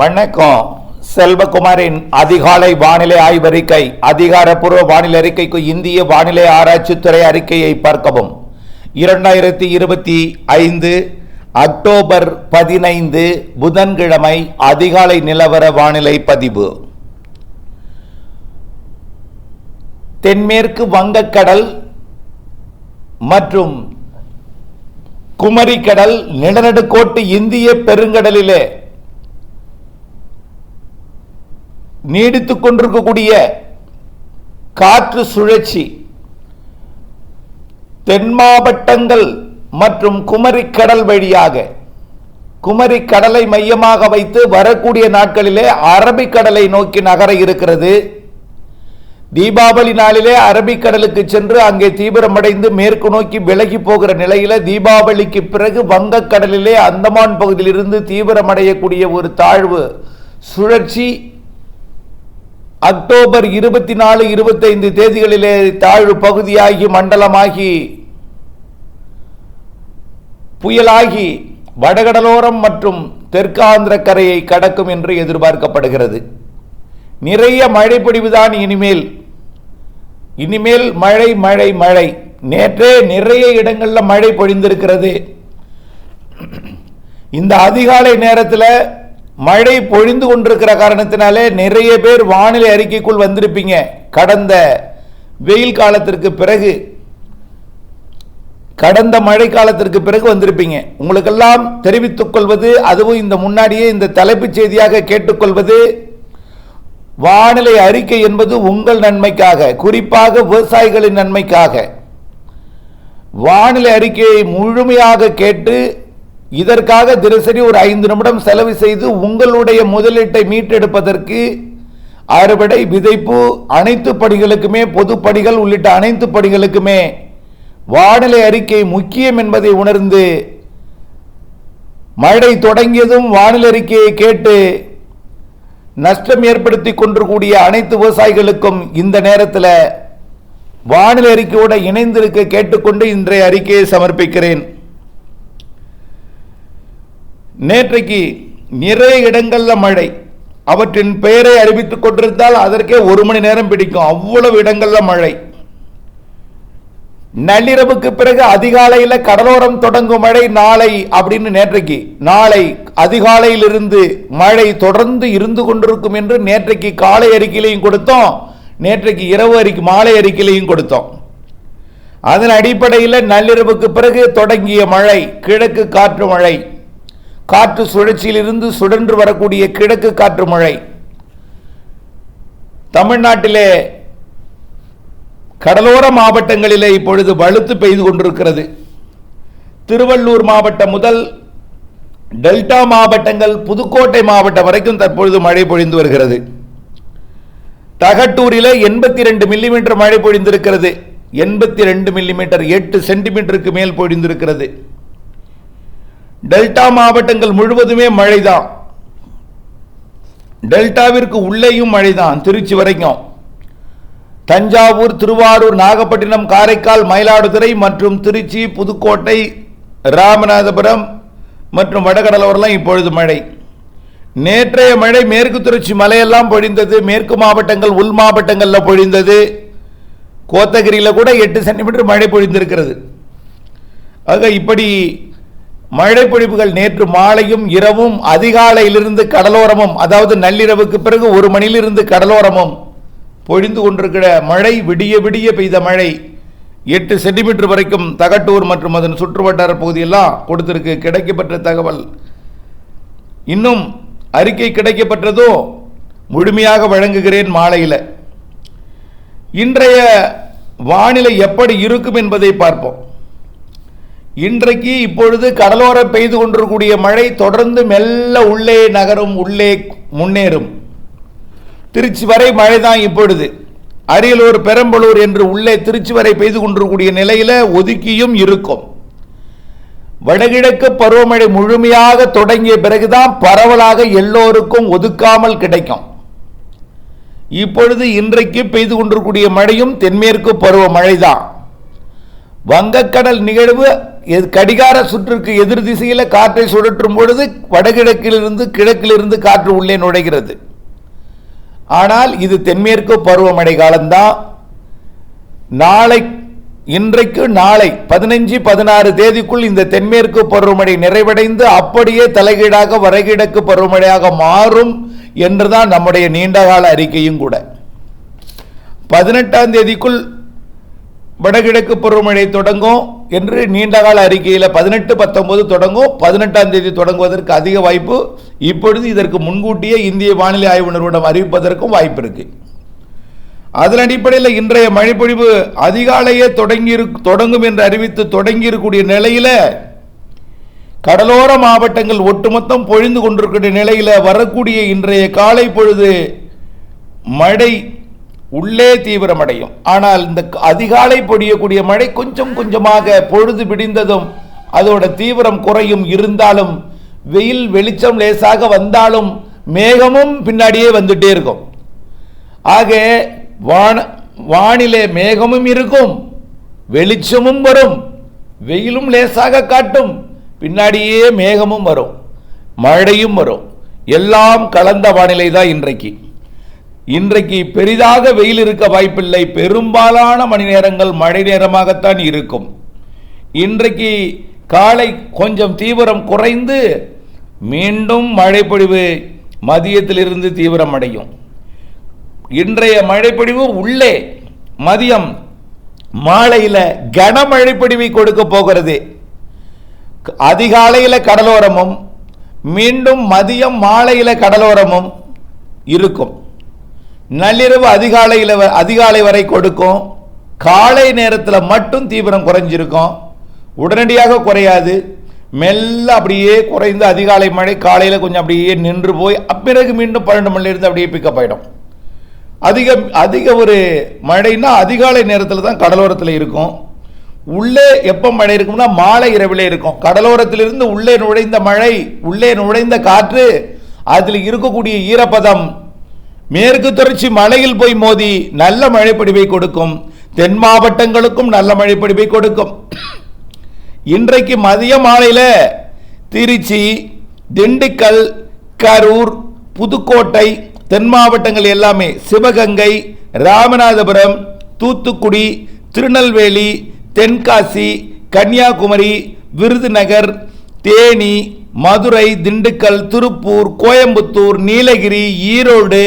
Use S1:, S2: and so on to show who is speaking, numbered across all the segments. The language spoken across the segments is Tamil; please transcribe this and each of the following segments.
S1: வணக்கம். செல்வகுமாரின் அதிகாலை வானிலை ஆய்வறிக்கை அதிகாரப்பூர்வ வானிலை அறிக்கைக்கு இந்திய வானிலை ஆராய்ச்சித்துறை அறிக்கையை பார்க்கவும். இரண்டாயிரத்தி இருபத்தி ஐந்து அக்டோபர் பதினைந்து புதன்கிழமை அதிகாலை நிலவர வானிலை பதிவு. தென்மேற்கு வங்கக்கடல் மற்றும் குமரிக்கடல் நிலநடுக்கோட்டு இந்திய பெருங்கடலிலே நீடித்து கொண்டிருக்கக்கூடிய காற்று சுழற்சி தென் மாவட்டங்கள் மற்றும் குமரிக்கடல் வழியாக குமரிக்கடலை மையமாக வைத்து வரக்கூடிய நாட்களிலே அரபிக்கடலை நோக்கி நகர இருக்கிறது. தீபாவளி நாளிலே அரபிக்கடலுக்கு சென்று அங்கே தீவிரமடைந்து மேற்கு நோக்கி விலகி போகிற நிலையில தீபாவளிக்கு பிறகு வங்கக்கடலிலே அந்தமான் பகுதியிலிருந்து தீவிரமடையக்கூடிய ஒரு தாழ்வு சுழற்சி அக்டோபர் இருபத்தி நாலு இருபத்தைந்து தேதிகளிலே தாழ்வு பகுதியாகி மண்டலமாகி புயலாகி வடகடலோரம் மற்றும் தெற்காந்திர கரையை கடக்கும் என்று எதிர்பார்க்கப்படுகிறது. நிறைய மழை பொழிவுதான் இனிமேல். இனிமேல் மழை மழை மழை. நேற்றே நிறைய இடங்களில் மழை பொழிந்திருக்கிறது. இந்த அதிகாலை நேரத்தில் மழை பொழிந்து கொண்டிருக்கிற காரணத்தினாலே நிறைய பேர் வானிலை அறிக்கைக்குள் வந்திருப்பீங்க. கடந்த வெயில் காலத்திற்கு பிறகு கடந்த மழை காலத்திற்கு பிறகு வந்திருப்பீங்க. உங்களுக்கெல்லாம் தெரிவித்துக் கொள்வது அதுவும் இந்த முன்னாடியே இந்த தலைப்புச் செய்தியாக கேட்டுக்கொள்வது வானிலை அறிக்கை என்பது உங்கள் நன்மைக்காக குறிப்பாக விவசாயிகளின் நன்மைக்காக. வானிலை அறிக்கையை முழுமையாக கேட்டு இதற்காக தினசரி ஒரு ஐந்து நிமிடம் செலவு செய்து உங்களுடைய முதலீட்டை மீட்டெடுப்பதற்கு அறுவடை விதைப்பு அனைத்து பணிகளுக்குமே பொது பணிகள் உள்ளிட்ட அனைத்து பணிகளுக்குமே வானிலை அறிக்கை முக்கியம் என்பதை உணர்ந்து மழை தொடங்கியதும் வானிலை அறிக்கையை கேட்டு நஷ்டம் ஏற்படுத்தி கொண்டிருக்கூடிய அனைத்து விவசாயிகளுக்கும் இந்த நேரத்தில் வானிலை அறிக்கையோடு இணைந்திருக்க கேட்டுக்கொண்டு இன்றைய அறிக்கையை சமர்ப்பிக்கிறேன். நேற்றைக்கு நிறைய இடங்களில் மழை. அவற்றின் பெயரை அறிவித்துக் கொண்டிருந்தால் அதற்கே ஒரு மணி நேரம் பிடிக்கும். அவ்வளவு இடங்களில் மழை. நள்ளிரவுக்கு பிறகு அதிகாலையில் கடலோரம் தொடங்கும் மழை நாளை அப்படின்னு நேற்றைக்கு. நாளை அதிகாலையிலிருந்து மழை தொடர்ந்து இருந்து கொண்டிருக்கும் என்று நேற்றைக்கு காலை அறிக்கையிலையும் கொடுத்தோம். நேற்றைக்கு இரவு அறிக்கை மாலை அறிக்கையிலையும் கொடுத்தோம். அதன் அடிப்படையில் நள்ளிரவுக்கு பிறகு தொடங்கிய மழை கிழக்கு காற்று மழை. காற்று சுழற்சியிலிருந்து சுழன்று வரக்கூடிய கிழக்கு காற்று மழை. தமிழ்நாட்டிலே கடலோர மாவட்டங்களிலே இப்பொழுது வலுத்து பெய்து கொண்டிருக்கிறது. திருவள்ளூர் மாவட்டம் முதல் டெல்டா மாவட்டங்கள் புதுக்கோட்டை மாவட்டம் வரைக்கும் தற்பொழுது மழை பொழிந்து வருகிறது. தகட்டூரில் எண்பத்தி ரெண்டு மில்லிமீட்டர் மழை பொழிந்திருக்கிறது. எண்பத்தி ரெண்டு மில்லிமீட்டர் எட்டு சென்டிமீட்டருக்கு மேல் பொழிந்திருக்கிறது. டெல்டா மாவட்டங்கள் முழுவதுமே மழைதான். டெல்டாவிற்கு உள்ளேயும் மழைதான் திருச்சி வரைக்கும். தஞ்சாவூர் திருவாரூர் நாகப்பட்டினம் காரைக்கால் மயிலாடுதுறை மற்றும் திருச்சி புதுக்கோட்டை ராமநாதபுரம் மற்றும் வடகடலோரெல்லாம் இப்பொழுது மழை. நேற்றைய மழை மேற்கு தொடர்ச்சி மலையெல்லாம் பொழிந்தது மேற்கு மாவட்டங்கள் உள் மாவட்டங்களில் பொழிந்தது. கோத்தகிரியில் கூட எட்டு சென்டிமீட்டர் மழை பொழிந்திருக்கிறது. ஆக இப்படி மழைப்பொழிவுகள் நேற்று மாலையும் இரவும் அதிகாலையிலிருந்து கடலோரமும் அதாவது நள்ளிரவுக்கு பிறகு ஒரு மணியிலிருந்து கடலோரமும் பொழிந்து கொண்டிருக்கிற மழை விடிய விடிய பெய்த மழை எட்டு சென்டிமீட்டர் வரைக்கும் தகட்டூர் மற்றும் அதன் சுற்றுவட்டார பகுதியெல்லாம் கொடுத்திருக்கு. கிடைக்கப்பட்ட தகவல். இன்னும் அறிக்கை கிடைக்கப்பட்டதோ முழுமையாக வழங்குகிறேன் மாலையில். இன்றைய வானிலை எப்படி இருக்கும் என்பதை பார்ப்போம். இன்றைக்கு இப்பொழுது கடலோர பெய்து கொண்டிருக்கூடிய மழை தொடர்ந்து மெல்ல உள்ளே நகரும் உள்ளே முன்னேறும். திருச்சி வரை மழைதான் இப்பொழுது. அரியலூர் பெரம்பலூர் என்று உள்ளே திருச்சி வரை பெய்து கொண்டிருக்கக்கூடிய நிலையில் ஒதுக்கியும் இருக்கும். வடகிழக்கு பருவமழை முழுமையாக தொடங்கிய பிறகுதான் பரவலாக எல்லோருக்கும் ஒதுக்காமல் கிடைக்கும். இப்பொழுது இன்றைக்கு பெய்து கொண்டிருக்கக்கூடிய மழையும் தென்மேற்கு பருவ மழைதான். வங்கக்கடல் நிகழ்வு கடிகார சுற்றுக்கு எதிர் திசையில் காற்றை சுழற்றும் பொழுது வடகிழக்கிலிருந்து கிழக்கிலிருந்து காற்று உள்ளே நுழைகிறது. ஆனால் இது தென்மேற்கு பருவமழை காலம்தான். நாளை இன்றைக்கு நாளை பதினஞ்சு பதினாறு தேதிக்குள் இந்த தென்மேற்கு பருவமழை நிறைவடைந்து அப்படியே தலைகீழாக வடகிழக்கு பருவமழையாக மாறும் என்றுதான் நம்முடைய நீண்டகால அறிக்கையும் கூட. பதினெட்டாம் தேதிக்குள் வடகிழக்கு பருவமழை தொடங்கும் என்று நீண்டகால அறிக்கையில் பதினெட்டு பத்தொன்பது தொடங்கும். பதினெட்டாம் தேதி தொடங்குவதற்கு அதிக வாய்ப்பு. இப்பொழுது இதற்கு முன்கூட்டியே இந்திய வானிலை ஆய்வு நிறுவனம் அறிவிப்பதற்கும் வாய்ப்பு இருக்கு. அதன் அடிப்படையில் இன்றைய மழைப்பொழிவு அதிகாலையே தொடங்கி தொடங்கும் என்று அறிவித்து தொடங்கியிருக்கூடிய நிலையில் கடலோர மாவட்டங்கள் ஒட்டுமொத்தம் பொழிந்து கொண்டிருக்கின்ற நிலையில் வரக்கூடிய இன்றைய காலை பொழுது மழை உள்ளே தீவிரமடையும். ஆனால் இந்த அதிகாலை பொடியக்கூடிய மழை கொஞ்சம் கொஞ்சமாக பொழுது பிடிந்ததும் அதோட தீவிரம் குறையும். இருந்தாலும் வெயில் வெளிச்சம் லேசாக வந்தாலும் மேகமும் பின்னாடியே வந்துட்டே இருக்கும். ஆக வான வானிலே மேகமும் இருக்கும் வெளிச்சமும் வரும் வெயிலும் லேசாக காட்டும் பின்னாடியே மேகமும் வரும் மழையும் வரும். எல்லாம் கலந்த வானிலை தான் இன்றைக்கு. இன்றைக்கு பெரிதாக வெயில் இருக்க வாய்ப்பில்லை. பெரும்பாலான மணி நேரங்கள் மழை நேரமாகத்தான் இருக்கும். இன்றைக்கு காலை கொஞ்சம் தீவிரம் குறைந்து மீண்டும் மழைப்பொழிவு மதியத்திலிருந்து தீவிரமடையும். இன்றைய மழைப்பொழிவு உள்ளே மதியம் மாலையில் கனமழைப்பொழிவை கொடுக்க போகிறது. அதிகாலையில் கடலோரமும் மீண்டும் மதியம் மாலையில் கடலோரமும் இருக்கும். நள்ளிரவு அதிகாலையில் வ- அதிகாலை வரை கொடுக்கும். காலை நேரத்தில் மட்டும் தீவிரம் குறைஞ்சிருக்கும். உடனடியாக குறையாது. மெல்ல அப்படியே குறைந்து அதிகாலை மழை காலையில் கொஞ்சம் அப்படியே நின்று போய் அப்பிறகு மீண்டும் பன்னெண்டு மணிலிருந்து அப்படியே பிக்கப் ஆயிடும். அதிக அதிக ஒரு மழைன்னா அதிகாலை நேரத்தில் தான் கடலோரத்தில் இருக்கும். உள்ளே எப்போ மழை இருக்கும்னா மாலை இரவிலே இருக்கும். கடலோரத்திலிருந்து உள்ளே நுழைந்த மழை உள்ளே நுழைந்த காற்று அதில் இருக்கக்கூடிய ஈரப்பதம் மேற்கு தொடர்ச்சி மலையில் போய் மோதி நல்ல மழைப்படிவை கொடுக்கும். தென் மாவட்டங்களுக்கும் நல்ல மழைப்பொழிவை கொடுக்கும். இன்றைக்கு மதிய மாலையில் திருச்சி திண்டுக்கல் கரூர் புதுக்கோட்டை தென் மாவட்டங்கள் எல்லாமே சிவகங்கை ராமநாதபுரம் தூத்துக்குடி திருநெல்வேலி தென்காசி கன்னியாகுமரி விருதுநகர் தேனி மதுரை திண்டுக்கல் திருப்பூர் கோயம்புத்தூர் நீலகிரி ஈரோடு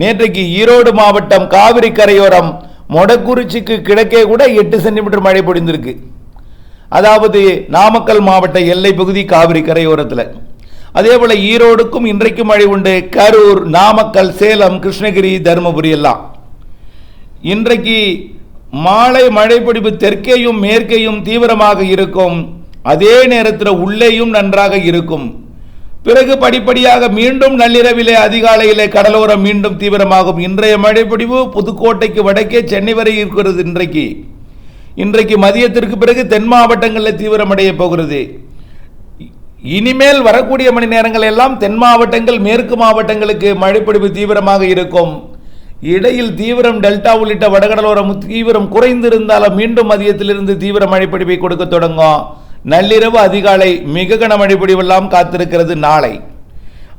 S1: நேற்றைக்கு ஈரோடு மாவட்டம் காவிரி கரையோரம் மொடக்குறிச்சிக்கு கிழக்கே கூட எட்டு சென்டிமீட்டர் மழை பொழிந்திருக்கு. அதாவது நாமக்கல் மாவட்ட எல்லை பகுதி காவிரி கரையோரத்தில் அதே போல் ஈரோடுக்கும் இன்றைக்கு மழை உண்டு. கரூர் நாமக்கல் சேலம் கிருஷ்ணகிரி தருமபுரி எல்லாம். இன்றைக்கு மாலை மழைப்பிடிப்பு தெற்கேயும் மேற்கேயும் தீவிரமாக இருக்கும். அதே நேரத்தில் உள்ளேயும் நன்றாக இருக்கும். பிறகு படிப்படியாக மீண்டும் நள்ளிரவிலே அதிகாலையிலே கடலோரம் மீண்டும் தீவிரமாகும். இன்றைய மழைப்பிடிவு புதுக்கோட்டைக்கு வடக்கே சென்னை வரை இருக்கிறது இன்றைக்கு. இன்றைக்கு மதியத்திற்கு பிறகு தென் மாவட்டங்களில் தீவிரமடைய போகிறது. இனிமேல் வரக்கூடிய மணி நேரங்கள் எல்லாம் தென் மாவட்டங்கள் மேற்கு மாவட்டங்களுக்கு மழைப்பொடிவு தீவிரமாக இருக்கும். இடையில் தீவிரம் டெல்டா உள்ளிட்ட வடகடலோரம் தீவிரம் குறைந்திருந்தாலும் மீண்டும் மதியத்திலிருந்து தீவிர மழைப்பொடிவை கொடுக்க தொடங்கும். நள்ளிரவு அதிகாலை மிக கன மழைப்பிடிவெல்லாம் காத்திருக்கிறது நாளை.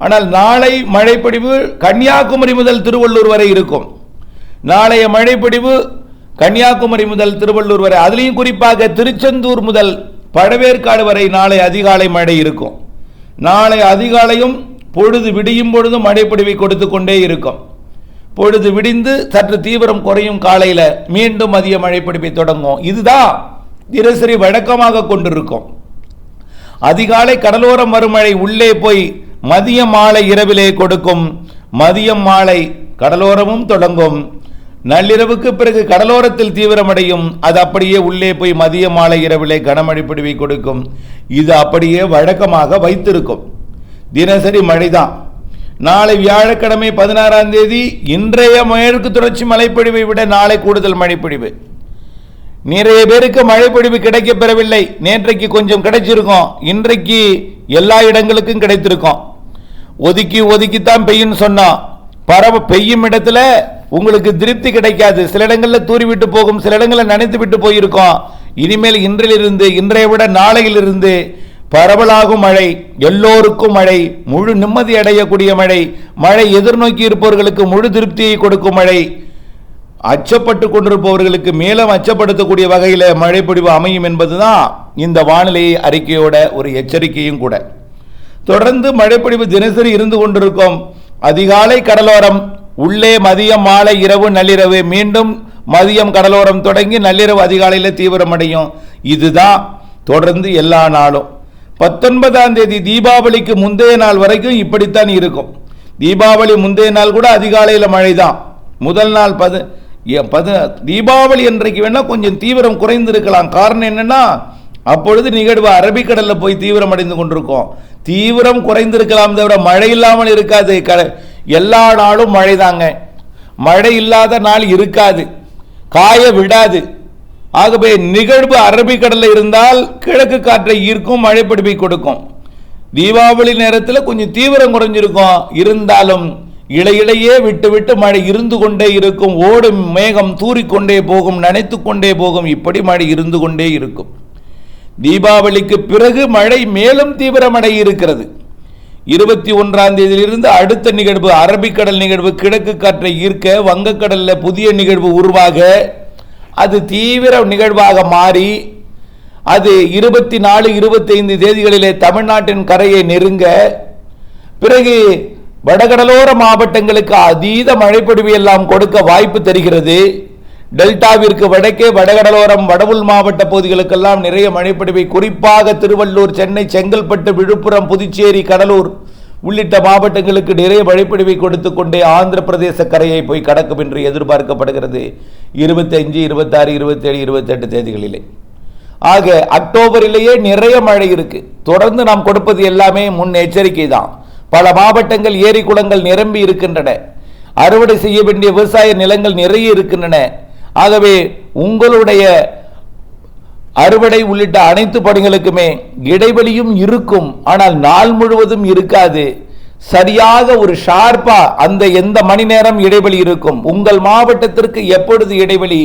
S1: ஆனால் நாளை மழைப்பிடிவு கன்னியாகுமரி முதல் திருவள்ளூர் வரை இருக்கும். நாளைய மழைப்பிடிவு கன்னியாகுமரி முதல் திருவள்ளூர் வரை அதுலேயும் குறிப்பாக திருச்செந்தூர் முதல் பழவேற்காடு வரை நாளை அதிகாலை மழை இருக்கும். நாளை அதிகாலையும் பொழுது விடியும் பொழுதும் மழைப்பிடிவை கொடுத்து கொண்டே இருக்கும். பொழுது விடிந்து சற்று தீவிரம் குறையும் காலையில் மீண்டும் மதிய மழைப்பிடிப்பை தொடங்கும் இதுதான் தினசரி வழக்கமாக கொண்டிருக்கும். அதிகாலை கடலோரம் மறுமழை உள்ளே போய் மதியம் மாலை இரவிலே கொடுக்கும் மதியம் மாலை கடலோரமும் தொடங்கும். நள்ளிரவுக்கு பிறகு கடலோரத்தில் தீவிரமடையும். அது அப்படியே உள்ளே போய் மதிய மாலை இரவிலே கனமழை பிடிவை கொடுக்கும். இது அப்படியே வழக்கமாக வைத்திருக்கும். தினசரி மழைதான். நாளை வியாழக்கிழமை பதினாறாம் தேதி இன்றைய மேற்கு தொடர்ச்சி மழைப்பொழிவை விட நாளை கூடுதல் மழைப்பொழிவு நிறைய பேருக்கு மழைப்பொழிவு கிடைக்க பெறவில்லை. நேற்றைக்கு கொஞ்சம் கிடைச்சிருக்கும். இன்றைக்கு எல்லா இடங்களுக்கும் கிடைத்திருக்கும். ஒதுக்கி ஒதுக்கித்தான் பெய்யும்னு சொன்னோம் பரவ பெய்யும் இடத்துல உங்களுக்கு திருப்தி கிடைக்காது. சில இடங்களில் தூறி விட்டு போகும். சில இடங்களில் நனைத்து விட்டு போயிருக்கோம். இனிமேல் இன்றிலிருந்து இன்றைய விட நாளையிலிருந்து பரவலாகும் மழை எல்லோருக்கும் மழை முழு நிம்மதி அடையக்கூடிய மழை மழை எதிர்நோக்கி இருப்பவர்களுக்கு முழு திருப்தியை கொடுக்கும் மழை. அச்சப்பட்டு கொண்டிருப்பவர்களுக்கு மேலும் அச்சப்படுத்தக்கூடிய வகையில் மழைப்பொழிவு அமையும் என்பதுதான் இந்த வானிலை அறிக்கையோட ஒரு எச்சரிக்கையும் கூட. தொடர்ந்து மழைப்பொழிவு தினசரி இருந்து கொண்டிருக்கும் அதிகாலை கடலோரம் உள்ளே மதியம் மாலை இரவு நள்ளிரவு மீண்டும் மதியம் கடலோரம் தொடங்கி நள்ளிரவு அதிகாலையில் தீவிரமடையும் இதுதான் தொடர்ந்து எல்லா நாளும். பத்தொன்பதாம் தேதி தீபாவளிக்கு முந்தைய நாள் வரைக்கும் இப்படித்தான் இருக்கும். தீபாவளி முந்தைய நாள் கூட அதிகாலையில் மழை தான் முதல் நாள் பது பது தீபாவளி அன்றைக்கு வேணால் கொஞ்சம் தீவிரம் குறைந்திருக்கலாம். காரணம் என்னென்னா அப்பொழுது நிகழ்வு அரபிக்கடலில் போய் தீவிரம் அடைந்து கொண்டிருக்கும். தீவிரம் குறைந்திருக்கலாம் தவிர மழை இல்லாமல் இருக்காது. க- எல்லா நாளும் மழை தாங்க. மழை இல்லாத நாள் இருக்காது. காய விடாது. ஆகவே நிகழ்வு அரபிக்கடலில் இருந்தால் கிழக்கு காற்றை ஈர்க்கும் மழை பிடிப்பை கொடுக்கும். தீபாவளி நேரத்தில் கொஞ்சம் தீவிரம் குறைஞ்சிருக்கும். இருந்தாலும் இடையிடையே விட்டு விட்டு மழை இருந்து கொண்டே இருக்கும். ஓடும் மேகம் தூறிக்கொண்டே போகும். நினைத்து கொண்டே போகும். இப்படி மழை இருந்து கொண்டே இருக்கும். தீபாவளிக்கு பிறகு மழை மேலும் தீவிரமடைய இருக்கிறது. இருபத்தி ஒன்றாம் தேதியிலிருந்து அடுத்த நிகழ்வு அரபிக்கடல் நிகழ்வு கிழக்கு காற்றை ஈர்க்க வங்கக்கடலில் புதிய நிகழ்வு உருவாக அது தீவிர நிகழ்வாக மாறி அது இருபத்தி நாலு இருபத்தைந்து தேதிகளிலே தமிழ்நாட்டின் கரையை நெருங்க பிறகு வடகடலோர மாவட்டங்களுக்கு அதீத மழைப்பொழிவு எல்லாம் கொடுக்க வாய்ப்பு தெரிகிறது. டெல்டாவிற்கு வடக்கே வடகடலோரம் வடவுள் மாவட்ட பகுதிகளுக்கெல்லாம் நிறைய மழைப்பொழிவை குறிப்பாக திருவள்ளூர் சென்னை செங்கல்பட்டு விழுப்புரம் புதுச்சேரி கடலூர் உள்ளிட்ட மாவட்டங்களுக்கு நிறைய மழைப்பொழிவை கொடுத்து கொண்டே ஆந்திர பிரதேச கரையை போய் கடக்கும் என்று எதிர்பார்க்கப்படுகிறது. இருபத்தஞ்சு இருபத்தாறு இருபத்தேழு இருபத்தெட்டு தேதிகளிலே. ஆக அக்டோபரிலேயே நிறைய மழை இருக்கு. தொடர்ந்து நாம் கொடுப்பது எல்லாமே முன் எச்சரிக்கை தான் பல மாவட்டங்கள் ஏரி குளங்கள் நிரம்பி இருக்கின்றன. அறுவடை செய்ய வேண்டிய விவசாய நிலங்கள் நிறைய இருக்கின்றன. ஆகவே உங்களுடைய அறுவடை உள்ளிட்ட அனைத்து பணிகளுக்குமே இடைவெளியும் இருக்கும். ஆனால் நாள் முழுவதும் இருக்காது. சரியாக ஒரு ஷார்ப்பா அந்த எந்த மணி நேரம் இடைவெளி இருக்கும். உங்கள் மாவட்டத்திற்கு எப்பொழுது இடைவெளி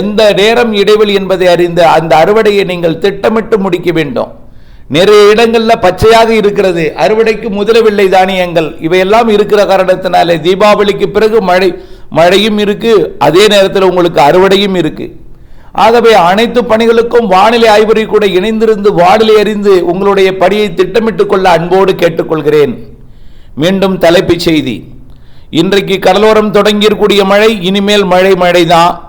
S1: எந்த நேரம் இடைவெளி என்பதை அறிந்த அந்த அறுவடையை நீங்கள் திட்டமிட்டு முடிக்க வேண்டும். நிறைய இடங்களில் பச்சையாக இருக்கிறது. அறுவடைக்கு முதலவில்லை தானியங்கள். இவையெல்லாம் இருக்கிற காரணத்தினாலே தீபாவளிக்கு பிறகு மழை மழையும் இருக்கு. அதே நேரத்தில் உங்களுக்கு அறுவடையும் இருக்கு. ஆகவே அனைத்து பணிகளுக்கும் வானிலை ஆய்வறி கூட இணைந்திருந்து வானிலை அறிந்து உங்களுடைய பணியை திட்டமிட்டுக் கொள்ள அன்போடு கேட்டுக்கொள்கிறேன். மீண்டும் தலைப்புச் செய்தி. இன்றைக்கு கடலோரம் தொடங்கியிருக்கூடிய மழை இனிமேல் மழை மழைதான்.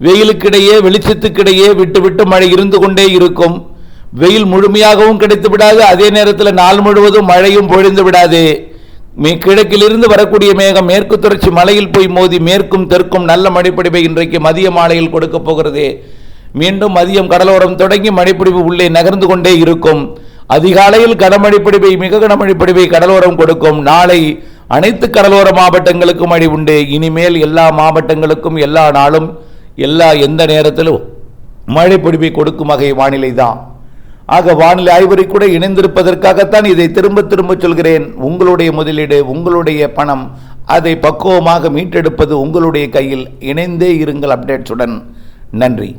S1: வெயிலுக்கிடையே வெளிச்சத்துக்கிடையே விட்டு விட்டு மழை இருந்து கொண்டே இருக்கும். வெயில் முழுமையாகவும் கிடைத்து விடாது. அதே நேரத்தில் நாள் முழுவதும் மழையும் பொழிந்து விடாது. மே கிழக்கிலிருந்து வரக்கூடிய மேகம் மேற்கு தொடர்ச்சி மலையில் போய் மோதி மேற்கும் தெற்கும் நல்ல மழைப்பிடிப்பை இன்றைக்கு மதிய மாலையில் கொடுக்க போகிறது. மீண்டும் மதியம் கடலோரம் தொடங்கி மழைப்பிடிப்பு உள்ளே நகர்ந்து கொண்டே இருக்கும். அதிகாலையில் கனமழைப்பிடிப்பை மிக கனமழைப்பிடிப்பை கடலோரம் கொடுக்கும். நாளை அனைத்து கடலோர மாவட்டங்களுக்கும் மழை உண்டு. இனிமேல் எல்லா மாவட்டங்களுக்கும் எல்லா நாளும் எல்லா எந்த நேரத்திலும் மழைப்பிடிப்பை கொடுக்கும் வகை வானிலை தான் ஆக வானிலை ஆய்வறை கூட இணைந்திருப்பதற்காகத்தான் இதை திரும்ப திரும்ப சொல்கிறேன். உங்களுடைய முதலீடு உங்களுடைய பணம் அதை பக்குவமாக மீட்டெடுப்பது உங்களுடைய கையில் இணைந்தே இருங்கள் அப்டேட்ஸுடன். நன்றி.